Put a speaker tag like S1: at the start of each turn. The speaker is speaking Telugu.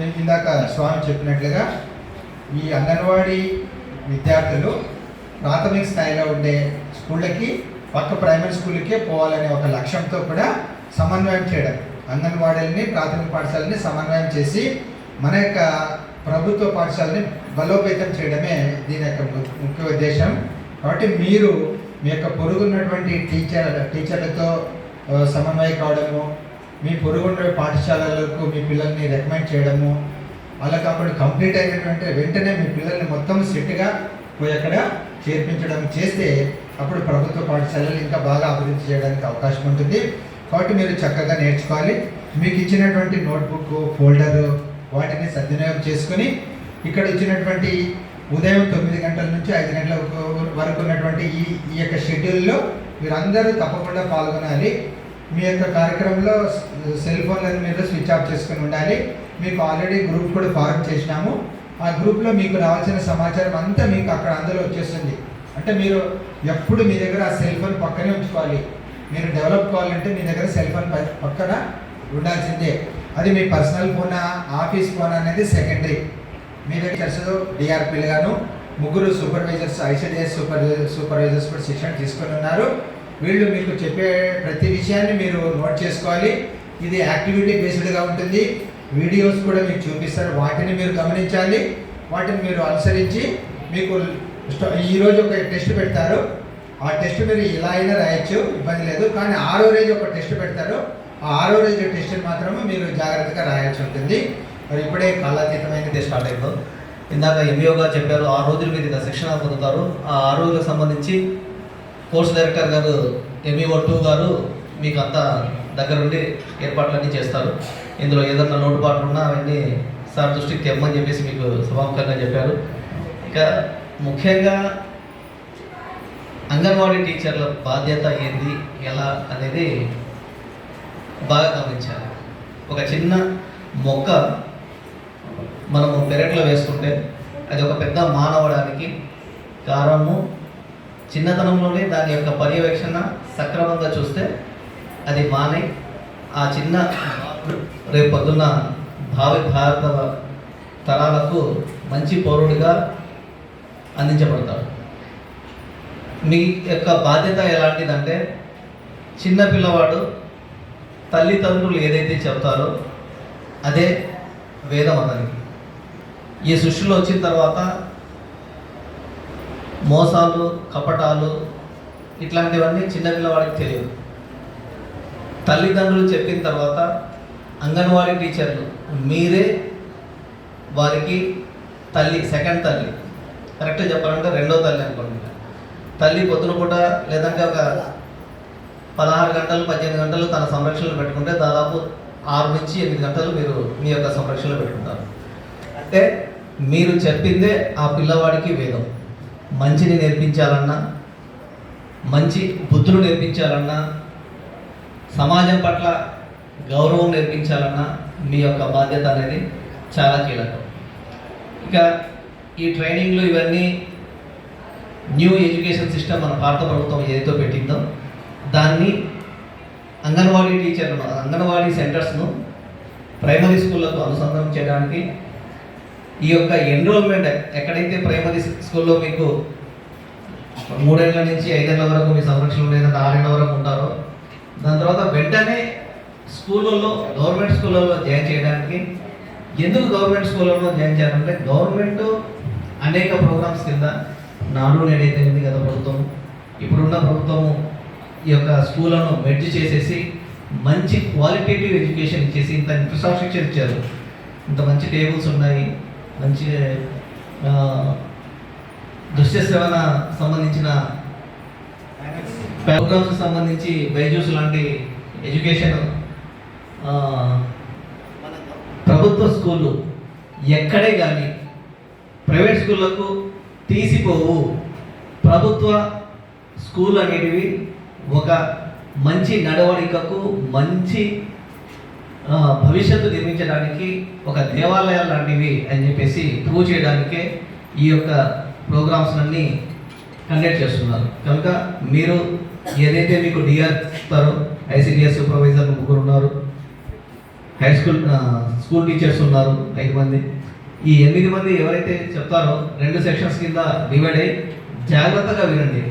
S1: ఇందాక స్వామి చెప్పినట్లుగా ఈ అంగన్వాడీ విద్యార్థులు ప్రాథమిక స్థాయిలో ఉండే స్కూళ్ళకి పక్క ప్రైమరీ స్కూల్కే పోవాలనే ఒక లక్ష్యంతో కూడా సమన్వయం చేయడం. అంగన్వాడీలని ప్రాథమిక పాఠశాలని సమన్వయం చేసి మన యొక్క ప్రభుత్వ పాఠశాలని బలోపేతం చేయడమే దీని యొక్క ముఖ్య ఉద్దేశం. కాబట్టి మీరు మీ యొక్క పొరుగున్నటువంటి టీచర్ టీచర్లతో సమన్వయం కావడము మీ పొరుగున్న పాఠశాలలకు మీ పిల్లల్ని రికమెండ్ చేయడము అలా కాకుండా కంప్లీట్ అయినటువంటి వెంటనే మీ పిల్లల్ని మొత్తం సెట్గా పోయి అక్కడ చేర్పించడం చేస్తే అప్పుడు ప్రభుత్వ పాఠశాలలు ఇంకా బాగా అభివృద్ధి చేయడానికి అవకాశం ఉంటుంది. కాబట్టి మీరు చక్కగా నేర్చుకోవాలి. మీకు ఇచ్చినటువంటి నోట్బుక్ ఫోల్డరు వాటిని సద్వినియోగం చేసుకుని ఇక్కడ ఇచ్చినటువంటి ఉదయం తొమ్మిది గంటల నుంచి ఐదు గంటల వరకు ఉన్నటువంటి ఈ ఈ యొక్క షెడ్యూల్లో మీరందరూ తప్పకుండా పాల్గొనాలి. మీ యొక్క కార్యక్రమంలో సెల్ ఫోన్లను మీరు స్విచ్ ఆఫ్ చేసుకుని ఉండాలి. మీకు ఆల్రెడీ గ్రూప్ కూడా ఫార్మ్ చేసినాము. ఆ గ్రూప్లో మీకు రావాల్సిన సమాచారం అంతా మీకు అక్కడ అందులో వచ్చేస్తుంది. అంటే మీరు ఎప్పుడు మీ దగ్గర ఆ సెల్ ఫోన్ పక్కనే ఉంచుకోవాలి. మీరు డెవలప్ కావాలంటే మీ దగ్గర సెల్ ఫోన్ పక్కన ఉండాల్సిందే. అది మీ పర్సనల్ ఫోన్ ఆఫీస్ ఫోన్ అనేది సెకండరీ. మీ దగ్గర డిఆర్పీలు గాను ముగ్గురు సూపర్వైజర్స్ ఐసీడిఎస్ సూపర్ సూపర్వైజర్స్ కూడా శిక్షణ తీసుకొని ఉన్నారు. వీళ్ళు మీకు చెప్పే ప్రతి విషయాన్ని మీరు నోట్ చేసుకోవాలి. ఇది యాక్టివిటీ బేస్డ్గా ఉంటుంది. వీడియోస్ కూడా మీకు చూపిస్తారు. వాటిని మీరు గమనించాలి. వాటిని మీరు అనుసరించి మీకు ఈరోజు ఒక టెస్ట్ పెడతారు. ఆ టెస్ట్ మీరు ఇలా అయినా రాయొచ్చు ఇబ్బంది లేదు. కానీ ఆరో రోజు ఒక టెస్ట్ పెడతారు. ఆ ఆరో రోజు టెస్ట్ మాత్రమే మీరు జాగ్రత్తగా రాయాల్సి ఉంటుంది. మరి ఇప్పుడే కాలాతీతమైనది
S2: స్టార్ట్ అయిందో ఇందాక ఎంబీఓగా చెప్పారు ఆ రోజులు మీరు శిక్షణ పొందుతారు. ఆ ఆరు రోజులకు సంబంధించి కోర్స్ డైరెక్టర్ గారు ఎంఈఓ టూ గారు మీకు అంతా దగ్గరుండి ఏర్పాట్లన్నీ చేస్తారు. ఇందులో ఏదన్నా లోటుపాట్లు ఉన్నా అవన్నీ సార్ దృష్టికి తెమ్మని చెప్పేసి మీకు సభాముఖంగా చెప్పారు. ఇక ముఖ్యంగా అంగన్వాడీ టీచర్ల బాధ్యత ఏంది ఎలా అనేది బాగా గమనించాలి. ఒక చిన్న మొక్క మనము పెరట్లో వేసుకుంటే అది ఒక పెద్ద మానవడానికి కారణము చిన్నతనంలోనే దాని యొక్క పర్యవేక్షణ సక్రమంగా చూస్తే అది మానే. ఆ చిన్న రేపు పొద్దున్న భావి భారత తరాలకు మంచి పౌరుడిగా అందించబడతాడు. మీ యొక్క బాధ్యత ఎలాంటిదంటే చిన్న పిల్లవాడు తల్లిదండ్రులు ఏదైతే చెప్తారో అదే వేదం అతనికి ఈ సృష్టిలో వచ్చిన తర్వాత మోసాలు కపటాలు ఇట్లాంటివన్నీ చిన్నపిల్లవాడికి తెలియదు. తల్లిదండ్రులు చెప్పిన తర్వాత అంగన్వాడీ టీచర్లు మీరే వారికి తల్లి సెకండ్ తల్లి. కరెక్ట్గా చెప్పాలంటే రెండో తల్లి అనుకోండి. తల్లి పొద్దున పూట లేదంటే ఒక పదహారు గంటలు పద్దెనిమిది గంటలు తన సంరక్షణలో పెట్టుకుంటే దాదాపు ఆరు నుంచి ఎనిమిది గంటలు మీరు మీ యొక్క సంరక్షణలో పెట్టుకుంటారు. అంటే మీరు చెప్పిందే ఆ పిల్లవాడికి వేదం. మంచిని నేర్పించాలన్నా మంచి బుద్ధులు నేర్పించాలన్నా సమాజం పట్ల గౌరవం నేర్పించాలన్నా మీ యొక్క బాధ్యత అనేది చాలా కీలకం. ఇక ఈ ట్రైనింగ్లు ఇవన్నీ న్యూ ఎడ్యుకేషన్ సిస్టమ్ మన భారత ప్రభుత్వం ఏదైతే పెట్టిందో దాన్ని అంగన్వాడీ టీచర్లను అంగన్వాడీ సెంటర్స్ను ప్రైమరీ స్కూళ్ళకు అనుసంధానం చేయడానికి ఈ యొక్క ఎన్రోల్మెంట్ ఎక్కడైతే ప్రైమరీ స్కూల్లో మీకు మూడేళ్ళ నుంచి ఐదేళ్ళ వరకు మీ సంరక్షణ లేదంటే ఆరేళ్ళ వరకు ఉంటారో దాని తర్వాత వెంటనే స్కూళ్ళల్లో గవర్నమెంట్ స్కూళ్ళల్లో జాయిన్ చేయడానికి ఎందుకు గవర్నమెంట్ స్కూళ్ళలో జాయిన్ చేయాలంటే గవర్నమెంట్ అనేక ప్రోగ్రామ్స్ కింద నాడు నేడైతే ఉంది కదా ప్రభుత్వం. ఇప్పుడున్న ప్రభుత్వం ఈ యొక్క స్కూళ్ళను మెడ్జ్ చేసేసి మంచి క్వాలిటేటివ్ ఎడ్యుకేషన్ ఇచ్చేసి ఇంత ఇన్ఫ్రాస్ట్రక్చర్ ఇచ్చారు. ఇంత మంచి టేబుల్స్ ఉన్నాయి. మంచి దృశ్య శ్రవణ సంబంధించిన ప్రోగ్రామ్స్ సంబంధించి బైజూస్ లాంటి ఎడ్యుకేషన్ ప్రభుత్వ స్కూళ్ళు ఎక్కడే కానీ ప్రైవేట్ స్కూళ్ళకు తీసిపోవు. ప్రభుత్వ స్కూల్ అనేటివి ఒక మంచి నడవడికకు మంచి భవిష్యత్తు నిర్మించడానికి ఒక దేవాలయాలు లాంటివి అని చెప్పేసి ప్రూవ్ చేయడానికే ఈ యొక్క ప్రోగ్రామ్స్ అన్నీ కండక్ట్ చేస్తున్నారు. కనుక మీరు ఏదైతే మీకు డిఆర్ ఇస్తారో ఐసిడిఎస్ సూపర్వైజర్ ముగ్గురు ఉన్నారు హై స్కూల్ స్కూల్ టీచర్స్ ఉన్నారు ఐదు మంది. ఈ ఎనిమిది మంది ఎవరైతే చెప్తారో రెండు సెక్షన్స్ కింద డివైడ్ అయ్యి జాగ్రత్తగా వినండి.